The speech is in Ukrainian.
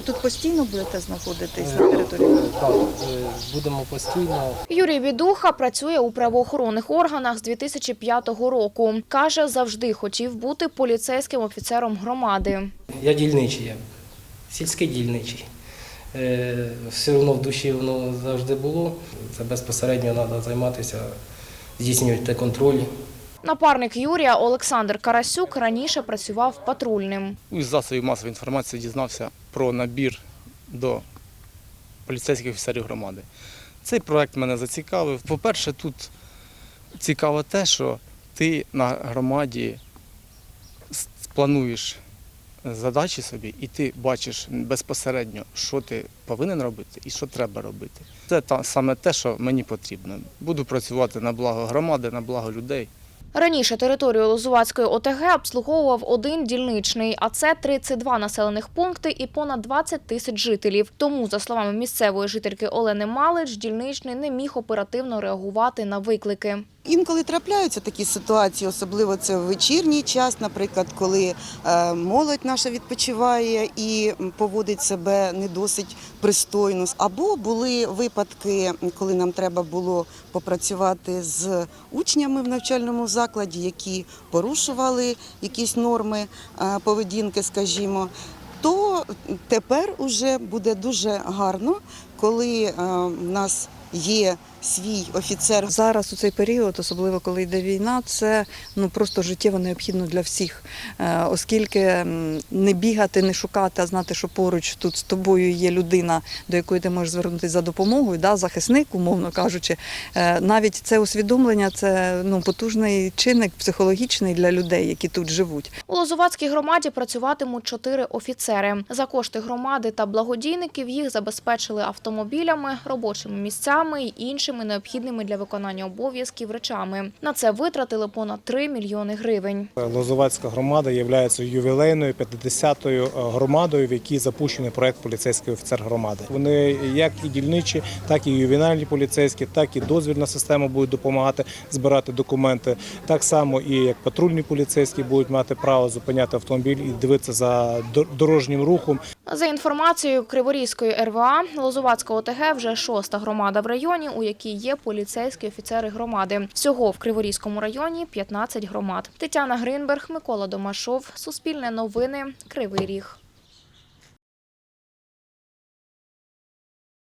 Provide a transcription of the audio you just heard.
Ви тут постійно будете знаходитись на території? Так, е, будемо постійно. Юрій Відуха працює у правоохоронних органах з 2005 року. Каже, завжди хотів бути поліцейським офіцером громади. Я дільничий, я сільський дільничий. Е, Все одно в душі воно завжди було. Це безпосередньо треба займатися, здійснювати контроль. Напарник Юрія Олександр Карасюк раніше працював патрульним. із засобів масової інформації дізнався про набір до поліцейських офіцерів громади. Цей проект мене зацікавив. По-перше, тут цікаво те, що ти на громаді плануєш задачі собі, і ти бачиш безпосередньо, що ти повинен робити і що треба робити. Це саме те, що мені потрібно. Буду працювати на благо громади, на благо людей. Раніше територію Лозувацької ОТГ обслуговував один дільничний, а це 32 населених пункти і понад 20 тисяч жителів. Тому, за словами місцевої жительки Олени Малич, дільничний не міг оперативно реагувати на виклики. Інколи трапляються такі ситуації, особливо це в вечірній час, наприклад, коли е, молодь наша відпочиває і поводить себе не досить пристойно. Або були випадки, коли нам треба було попрацювати з учнями в навчальному закладі, які порушували якісь норми е, поведінки, скажімо. То тепер уже буде дуже гарно, коли е, в нас є свій офіцер Зараз у цей період, особливо коли йде війна, це ну просто життєво необхідно для всіх, Е, оскільки не бігати, не шукати, а знати, що поруч тут з тобою є людина, до якої ти можеш звернутися за допомогою, да, захисник, умовно кажучи. Е, Навіть це усвідомлення це ну потужний чинник психологічний для людей, які тут живуть. У Лозувацькій громаді працюватимуть чотири офіцери. За кошти громади та благодійників їх забезпечили автомобілями, робочими місцями й іншими необхідними для виконання обов'язків речами. На це витратили понад 3 мільйони гривень. Лозовацька громада є ювілейною 50-ю громадою, в якій запущений проект поліцейський офіцер громади. Вони як і дільничі, так і ювенальні поліцейські, так і дозвільна система будуть допомагати збирати документи. Так само і як патрульні поліцейські будуть мати право зупиняти автомобіль і дивитися за дорожнім рухом. За інформацією Криворізької РВА, Лозувацька ОТГ вже шоста громада в районі, у якій є поліцейські офіцери громади. Всього в Криворізькому районі 15 громад. Тетяна Гринберг, Микола Домашов, Суспільне новини, Кривий Ріг.